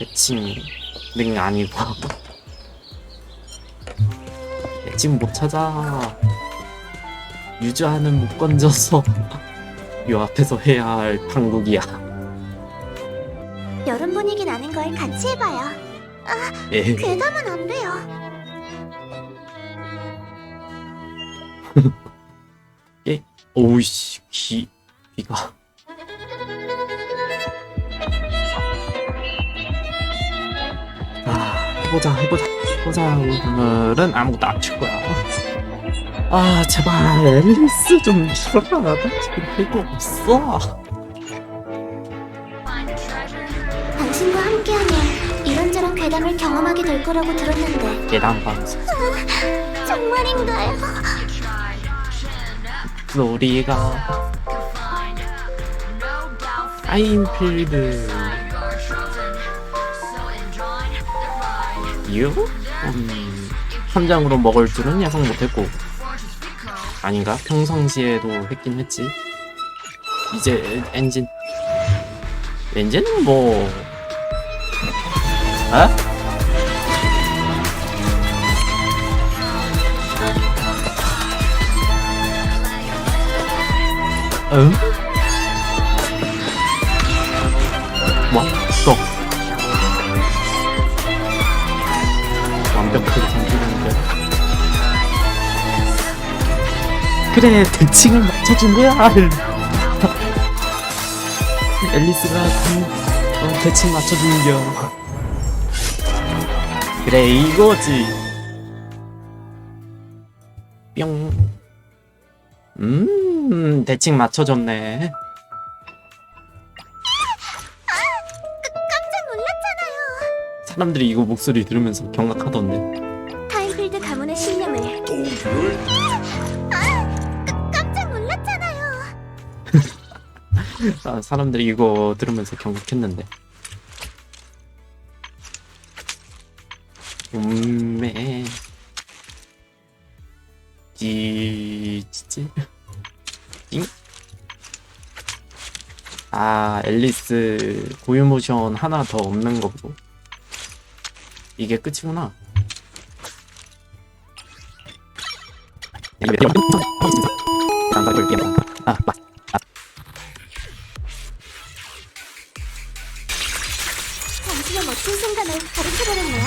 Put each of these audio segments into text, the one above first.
대칭 아니고. 대칭 못 찾아. 유주하는 못 건져서 요 앞에서 해야 할 당국이야. 여름 분위기 나는 걸 같이 해봐요. 에 괴담은 안 돼요. 오우씨 귀 귀가 해보자 해보자 해보자. 오늘은 아무것도 안 칠 거야. 아 제발 앨리스 좀 줄여라. 나 지금 할거 없어. 당신과 함께하면 이런저런 괴담을 경험하게 될 거라고 들었는데. 계단 방송 정말인가요? 로리가 아인필드 유? 음, 현장으로 먹을 줄은 예상 못했고 아닌가? 평상시에도 했긴 했지 이제 엔진 엔진은 뭐 어? 응? 왔 어. 완벽하게 잠기는데. 그래, 대칭을 맞춰준 거야. 앨리스가 그, 어, 대칭 맞춰주는 겨. 그래, 이거지. 뿅. 음, 대칭 맞춰줬네. 사람들이 이거 목소리 들으면서 경악하던데. 타임필드 가문의 신념을. 아, 깜- 깜짝 놀랐잖아요. 아, 사람들이 이거 들으면서 경악했는데. 음메. 찌, 찌찌. 잉? 아, 앨리스 고유 모션 하나 더 없는 거고. 이게 끝이구나. 당신의 멋진 순간을 가르쳐버렸네요.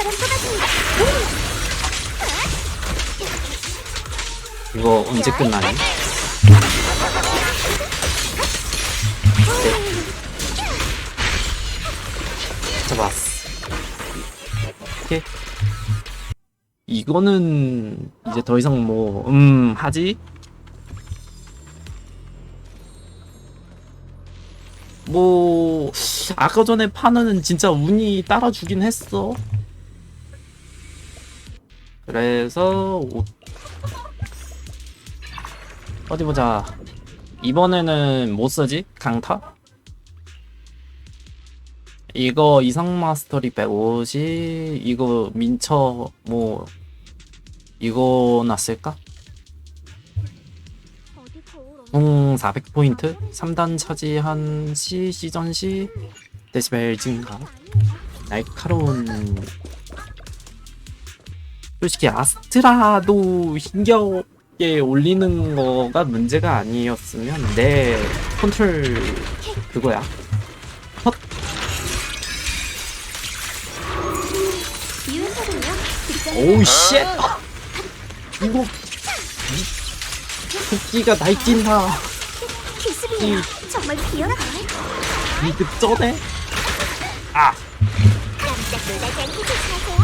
기차는 쏟아집니다. 이거 언제 끝나니? 잡았어. 오케이. 이거는 이제 더 이상 뭐, 음, 하지? 뭐, 아까 전에 파는 진짜 운이 따라주긴 했어. 그래서, 옷 어디 보자. 이번에는 뭐 쓰지? 강타? 이거 이상 마스터리 150, 이거 민처 뭐 이거 없나? 총 400포인트? 3단 차지한 시 시전 시 데시벨 증가 날카로운 솔직히 아스트라도 힘겹게 올리는 거가 문제가 아니었으면 내 컨트롤 그거야. 직접 오우 쉣 이거 이 토끼가 날뛴다. 정말. 이거 쩌네 아 깜짝 놀라지 않게 조심하세요.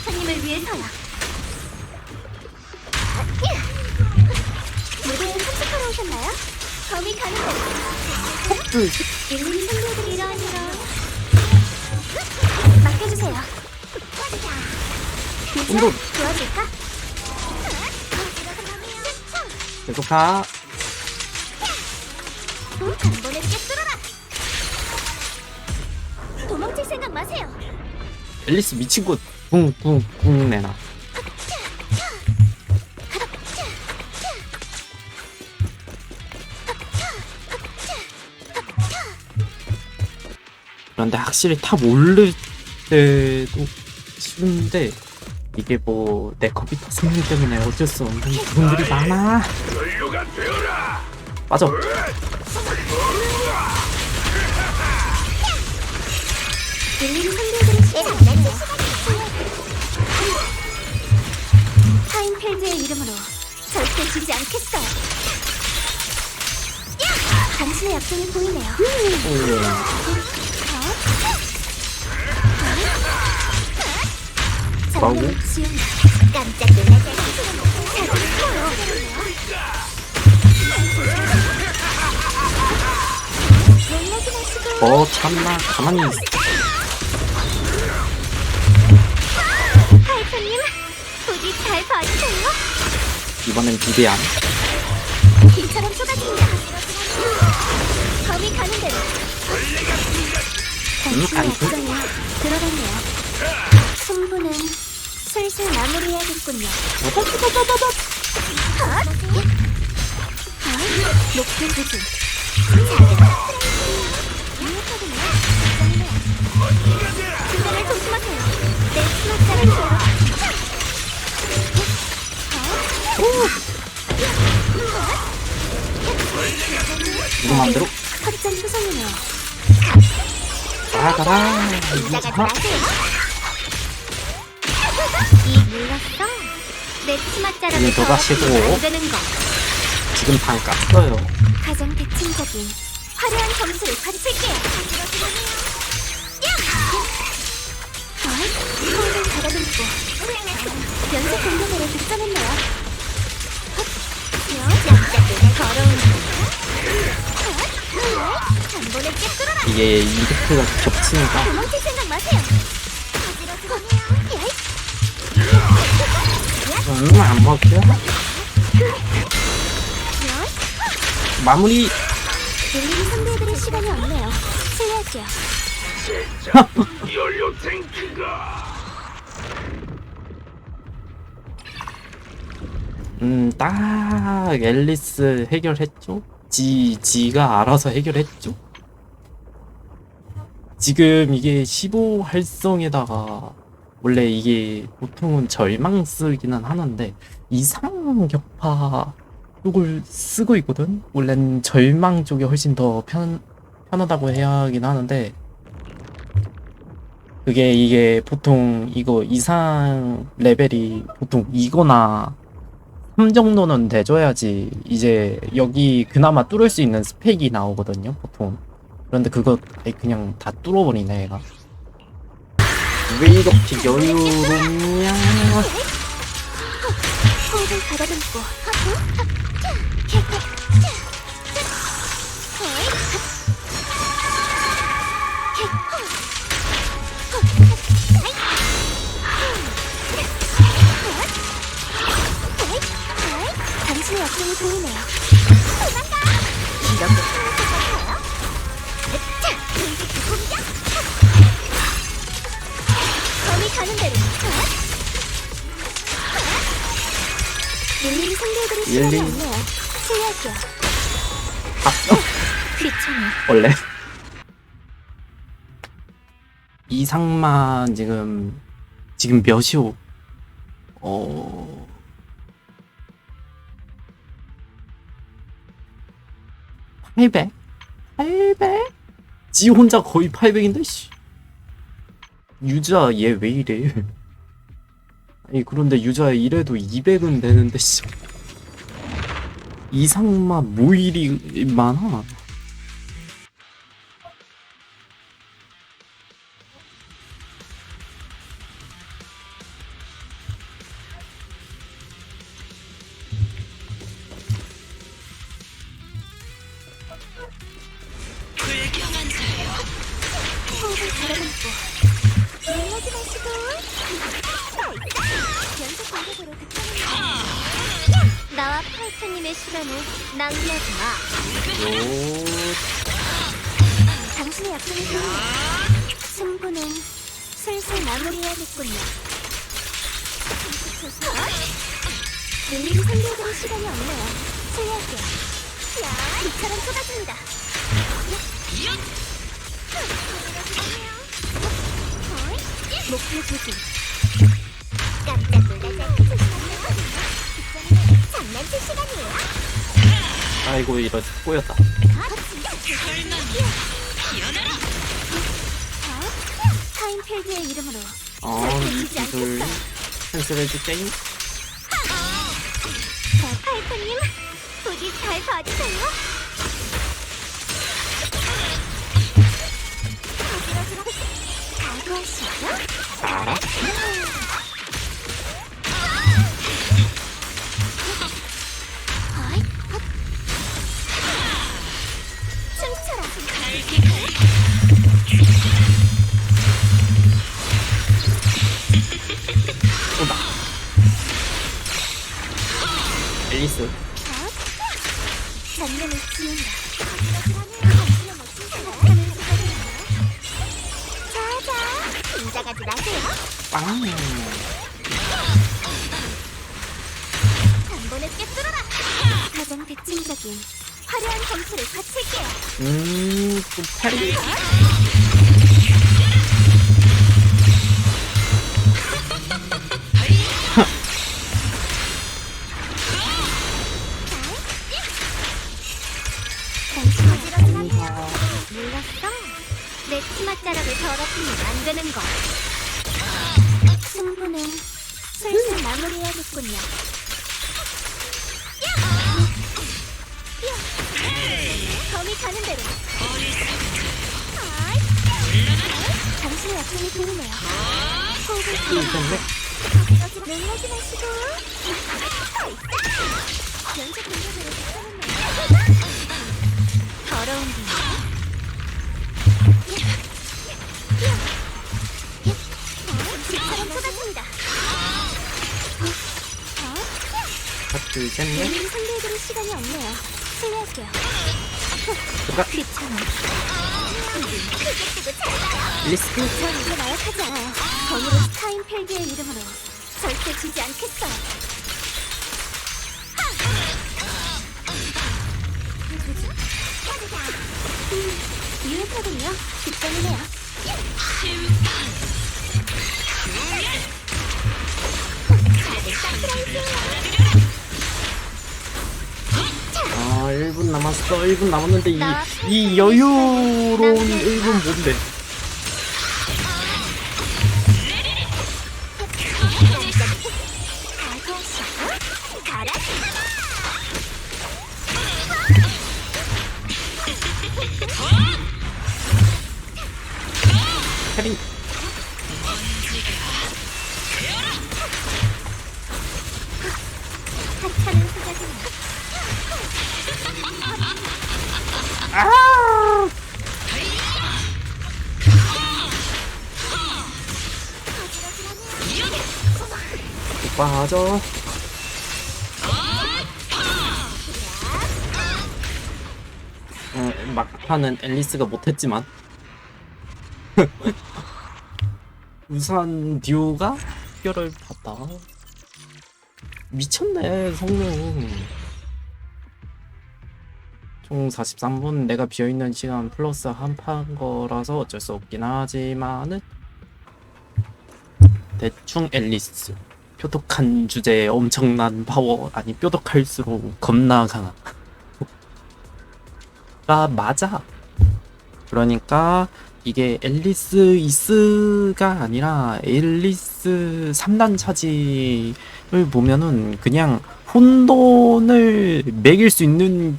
하이퍼님을 위해서요. 무대에 참석하러 오셨나요? 범이 가는 거. 그 일일이 선배들 이런 이런. 맡겨주세요. 운동. 미쳐 도와줄까? 계속 가한 번에 꿰뚫어라. 생각 마세요. 앨리스 미친 거 붕붕붕 내놔. 그런데 확실히 탑 오를 때도 쉬운데 이게 뭐 내 컴퓨터 성능 때문에 어쩔 수 없는 부분들이 많아. 맞아 타임필드의 이름으로 절대 지지 않겠어요. 야! 당신의 약점이 보이네요. 뭐라고? 장면을 지운다. 깜짝 놀라게 어 참나 가만히 있어 잘 봐주세요. 이번엔 비대안 비처럼 쏟아집니다. 검이 가는 대로. 음, 당신의 아이고. 약점이 들어갔네요. 승부는 슬슬 마무리해야겠군요. 헛! 헛! 목표 조준. 주변을 조심하세요. 내 수납자를 줘 요. 이거 맘대로 확장 수성이네요. 따가라 이자가. 이 물렀어. 내 치맛자락을 네, 너가 쉬고. 거. 지금 반 깠어요 가장 대칭적인 화려한 점수를. 서울을 가다듬고 연속 공격으로 득점했네요. 헛! 걸어오는 한 번에 깨뚫어라. 이게 이펙트가 겹치니까 도망칠 생각 마세요. 마무리 일일이 상대해드릴 시간이 없네요. 실례할게요. 연료 탱크가 음딱 앨리스 해결했죠 지 지가 알아서 해결했죠? 지금 이게 15 활성에다가 원래 이게 보통은 절망 쓰기는 하는데 이상 격파 쪽을 쓰고 있거든? 원래는 절망 쪽이 훨씬 더 편, 편하다고 해야 하긴 하는데 그게 이게 보통 이거 이상 레벨이 보통 이거나 3 정도는 돼줘야지 이제 여기 그나마 뚫을 수 있는 스펙이 나오거든요 보통. 그런데 그거 아예 그냥 다 뚫어버리네 얘가. 왜 이렇게 여유롭냐? 호흡을 가다듬고 당 신의 약점이 보이네요. 이렇게 생각할까요? 자, 공격! 검이 가는 대로. 일일이 상대해드릴 시간이 일일이. 없네요. 실례할게요. 봤어? 귀찮아. 원래 이상만 지금 지금 몇이 오 어 800? 800? 지 혼자 거의 800인데 씨 유자 얘 왜 이래 아니 그런데 유자 이래도 200은 되는데 씨 이상만 뭐 일이 많아 파이터님의 시간을 낭비하지 마. 요 당신의 보이네. 승부 승부는 슬슬 마무리해야겠군요. 밀리는 상대들의 시간이 없네요. 실례할게요. 야, 이처럼 쏟아집니다. 목표 조심. 깜짝 아이고 이거 꼬였다 타임필드의 이름으로 아이 기술 캔슬해 줄게 자, 파이터님 부디 잘 봐주세요. 각오하시죠? 알아? 음, 또 패리. 당신의 약점이 보이네요. 호흡을 이겼네. 놀라지 마시고. 연속 공격으로 득점했네요. 더러운 분. 집처럼 쏟아집니다. 하트 셋넷 내일 상대해드릴 시간이 없네요. 실례할게요. 귀 찮아. 크게 뜨고 잘 가요. 앨리스 전 이제 나약하지 않아요. 범으로 스타인필드의 이름으로 절대 지지 않겠어요. 음, 유효하군요. 득점이네요. 아 1분 남았어. 1분 남았는데 이, 이 여유로운 1분 뭔데 막판은 앨리스가 못했지만. 우선 듀오가 뼈를 봤다. 미쳤네 성능 총 43분 내가 비어있는 시간 플러스 한 판 거라서 어쩔 수 없긴 하지만은. 대충 앨리스. 뾰족한 주제에 엄청난 파워 아니 뾰족할수록 겁나 강한 가 맞아. 그러니까 이게 앨리스 이스가 아니라 앨리스 3단 차지를 보면은 그냥 혼돈을 매길 수 있는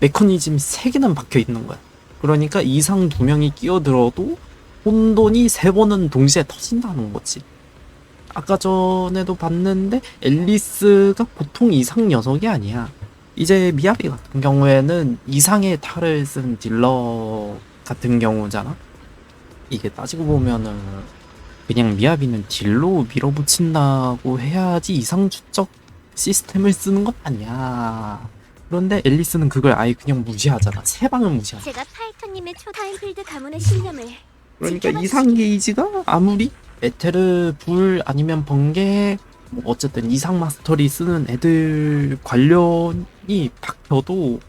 메커니즘이 3개는 박혀 있는 거야. 그러니까 이상 두 명이 끼어들어도 혼돈이 3번은 동시에 터진다는 거지. 아까 전에도 봤는데 앨리스가 보통 이상 녀석이 아니야. 이제 미야비 같은 경우에는 이상의 탈을 쓴 딜러 같은 경우잖아. 이게 따지고 보면은 그냥 미야비는 딜로 밀어붙인다고 해야지 이상 추적 시스템을 쓰는 것 아니야. 그런데 앨리스는 그걸 아예 그냥 무시하잖아. 세 방을 무시하잖아. 제가 파이터님의 초타임필드 가문의 신념을 그러니까 이상 게이지가 아무리 에테르 불 아니면 번개 뭐 어쨌든 이상 마스터리 쓰는 애들 관련이 박혀도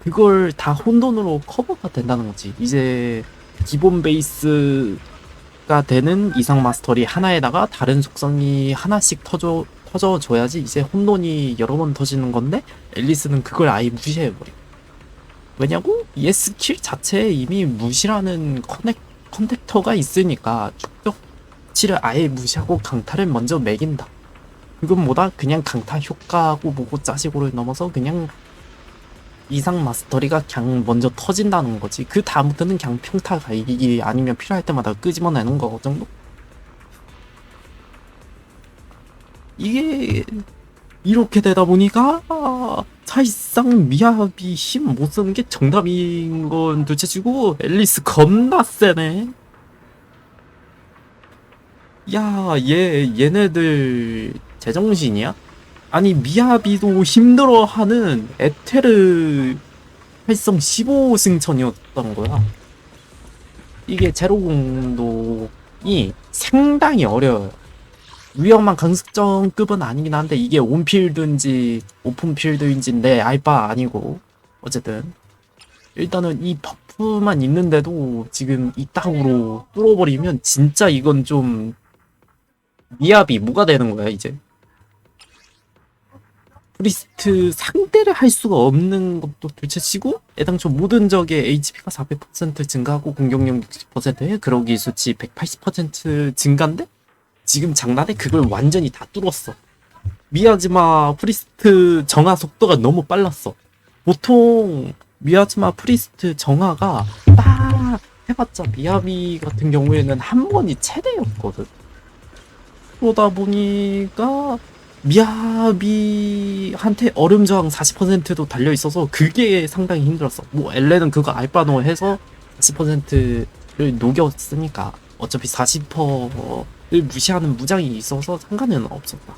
그걸 다 혼돈으로 커버가 된다는 거지. 이제 기본 베이스가 되는 이상 마스터리 하나에다가 다른 속성이 하나씩 터져 터져 줘야지 이제 혼돈이 여러 번 터지는 건데 앨리스는 그걸 아예 무시해 버려. 왜냐고? 얘 스킬 자체에 이미 무시라는 커넥, 컨택터가 있으니까 축적 치를 아예 무시하고 강타를 먼저 매긴다. 그건 뭐다? 그냥 강타 효과고 뭐고 짜식으로 넘어서 그냥 이상 마스터리가 그냥 먼저 터진다는 거지. 그 다음부터는 그냥 평타 가 이기 아니면 필요할 때마다 끄집어내는 거 정도? 이게 이렇게 되다 보니까 사실상 미합이 힘못 쓰는 게 정답인 건 둘째치고 앨리스 겁나 세네. 야, 얘 얘네들 제정신이야? 아니 미야비도 힘들어하는 에테르 활성 15승천이었던 거야. 이게 제로 공독이 상당히 어려워요. 위험한 강습정급은 아니긴 한데 이게 온필드인지 오픈필드인지인데 알바 아니고 어쨌든 일단은 이 버프만 있는데도 지금 이따구로 뚫어버리면 진짜 이건 좀 미합이 뭐가 되는 거야 이제 프리스트 상대를 할 수가 없는 것도 둘째치고 애당초 모든 적의 HP가 400% 증가하고 공격력 60%에 그러기 수치 180% 증가인데 지금 장난에 그걸 완전히 다 뚫었어. 미야지마 프리스트 정화 속도가 너무 빨랐어. 보통 미야지마 프리스트 정화가 딱 해봤자 미야비 같은 경우에는 한 번이 최대였거든. 그러다 보니까 미야비한테 얼음 저항 40%도 달려 있어서 그게 상당히 힘들었어. 뭐 엘레는 그거 알바노 해서 40%를 녹였으니까 어차피 40%를 무시하는 무장이 있어서 상관은 없었다.